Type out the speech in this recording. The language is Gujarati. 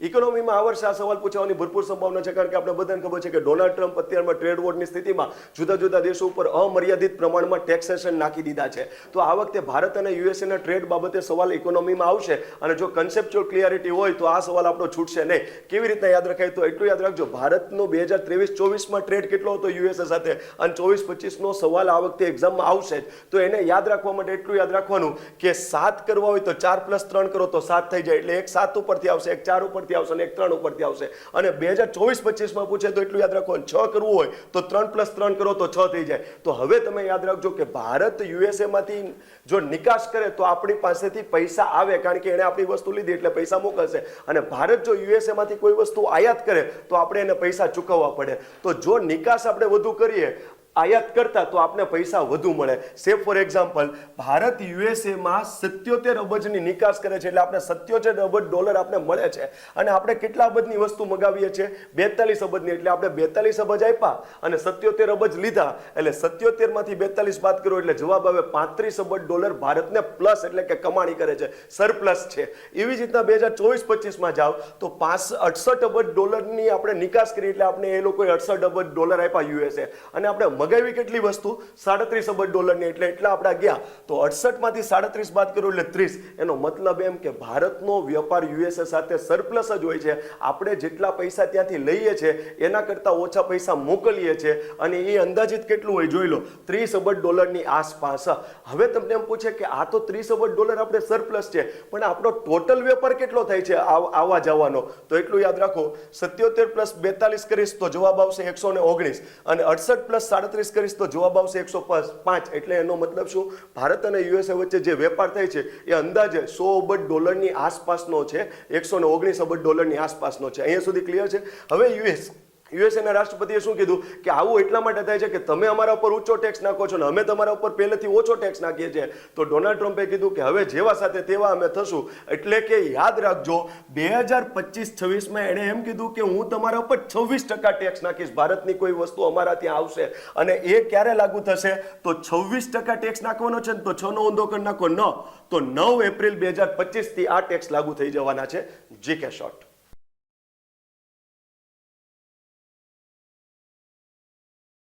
ઇકોનોમીમાં આ વર્ષે આ સવાલ પૂછવાની ભરપૂર સંભાવના છે, કારણ કે આપણે બધાને ખબર છે કે ડોનાલ્ડ ટ્રમ્પ અત્યારમાં ટ્રેડ વોરની સ્થિતિમાં જુદા જુદા દેશો ઉપર અમર્યાદિત પ્રમાણમાં ટેક્સેશન નાખી દીધા છે. તો આ વખતે ભારત અને યુએસએના ટ્રેડ બાબતે સવાલ ઇકોનોમીમાં આવશે અને જો કન્સેપ્ચ્યુઅલ ક્લિયરિટી હોય તો આ સવાલ આપણો છૂટશે નહીં. કેવી રીતના યાદ રખાય તો એટલું યાદ રાખજો, ભારતનો બે હજાર ત્રેવીસ ચોવીસમાં ટ્રેડ કેટલો હતો યુએસએ સાથે અને ચોવીસ પચીસનો સવાલ આ વખતે એક્ઝામમાં આવશે જ. તો એને યાદ રાખવા માટે એટલું યાદ રાખવાનું કે સાત કરવા હોય તો ચાર પ્લસ ત્રણ કરો તો સાત થઈ જાય. એટલે એક સાત ઉપરથી આવશે, એક ચાર ઉપરથી આવશે અને એક ત્રણ ઉપરથી આવશે. અને બે હજાર ચોવીસ પચીસમાં પૂછે તો એટલું યાદ રાખો, છ કરવું હોય તો ત્રણ પ્લસ ત્રણ કરો તો છ થઈ જાય. તો હવે તમે યાદ રાખજો કે ભારત યુએસએ માંથી જો નિકાસ કરે તો આપણી પાસેથી પૈસા આવે, કારણ કે એણે આપણી વસ્તુ લીધી એટલે પૈસા મોકલશે. અને ભારત જો યુએસએ માંથી કોઈ વસ્તુ આયાત કરે તો આપણે એને પૈસા ચૂકવવા પડે. તો જો નિકાસ આપણે વધુ કરીએ આયાત કરતા તો આપણે પૈસા વધુ મળે. સે ફોર એક્ઝામ્પલ ભારત યુએસએમાં સત્યોતેર અબજની નિકાસ કરે છે એટલે આપણે સત્યોતેર અબજ ડોલર આપણે મળે છે. અને આપણે કેટલા અબજની વસ્તુ મગાવીએ છીએ? બેતાલીસ અબજની, એટલે આપણે બેતાલીસ અબજ આપ્યા અને સત્યોતેર અબજ લીધા. એટલે સત્યોતેરમાંથી બેતાલીસ બાદ કરો એટલે જવાબ આવે પાંત્રીસ અબજ ડોલર ભારતને પ્લસ એટલે કે કમાણી કરે છે. સરપ્લસ છે. એવી જ રીતના બે હજાર ચોવીસ પચીસમાં જાઓ તો પાંચ, અડસઠ અબજ ડોલરની આપણે નિકાસ કરી એટલે આપણે એ લોકોએ અડસઠ અબજ ડોલર આપ્યા યુએસએ. અને આપણે મગાવી કેટલી વસ્તુ? સાડત્રીસ અબજ ડોલરની. એટલે એટલા આપણે ગયા. તો અડસઠમાંથી સાડત્રીસ બાદ કરું એટલે ત્રીસ. એનો મતલબ એમ કે ભારતનો વેપાર યુએસએ સાથે સરપ્લસ જ હોય છે. આપણે જેટલા પૈસા ત્યાંથી લઈએ છીએ એના કરતાં ઓછા પૈસા મોકલીએ છીએ અને એ અંદાજિત કેટલું હોય જોઈ લો. ત્રીસ અબજ ડોલરની આસપાસ. હવે તમને એમ પૂછે કે આ તો ત્રીસ અબજ ડોલર આપણે સરપ્લસ છે. પણ આપણો ટોટલ વેપાર કેટલો થાય છે આવ- આવવા જવાનો? તો એટલું યાદ રાખો, સત્યોતેર પ્લસ બેતાલીસ કરીશ તો જવાબ આવશે એકસો ને ઓગણીસ. અને અડસઠ પ્લસ સાડત્રીસ કરીશ તો જવાબ આવશે એકસો પાંચ. એટલે એનો મતલબ શું? ભારત અને યુએસએ વચ્ચે જે વેપાર થાય છે, એ અંદાજે સો અબજ ડોલરની આસપાસનો છે. એકસો ઓગણીસ અબજ ડોલરની આસપાસનો છે. અહીંયા સુધી ક્લિયર છે? હવે યુએસ યુએસએના રાષ્ટ્રપતિએ શું કીધું? કે આવું એટલા માટે થાય છે કે તમે અમારા ઉપર ઊંચો ટેક્સ નાખો છો ને અમે તમારા ઉપર પહેલેથી ઓછો ટેક્સ નાખીએ છીએ. તો ડોનાલ્ડ ટ્રમ્પે કીધું કે હવે જેવા સાથે તેવા અમે થશું. એટલે કે યાદ રાખજો, બે હજાર પચીસ છવ્વીસમાં એણે એમ કીધું કે હું તમારા ઉપર છવ્વીસ ટકા ટેક્સ નાખીશ. ભારતની કોઈ વસ્તુ અમારા ત્યાં આવશે અને એ ક્યારે લાગુ થશે? તો છવ્વીસ ટકા ટેક્સ નાખવાનો છે ને તો છ નો ઊંધો કરી નાખો. ન, તો નવ એપ્રિલ બે હજાર પચીસથી આ ટેક્સ લાગુ થઈ જવાના છે. જી કે શોર્ટ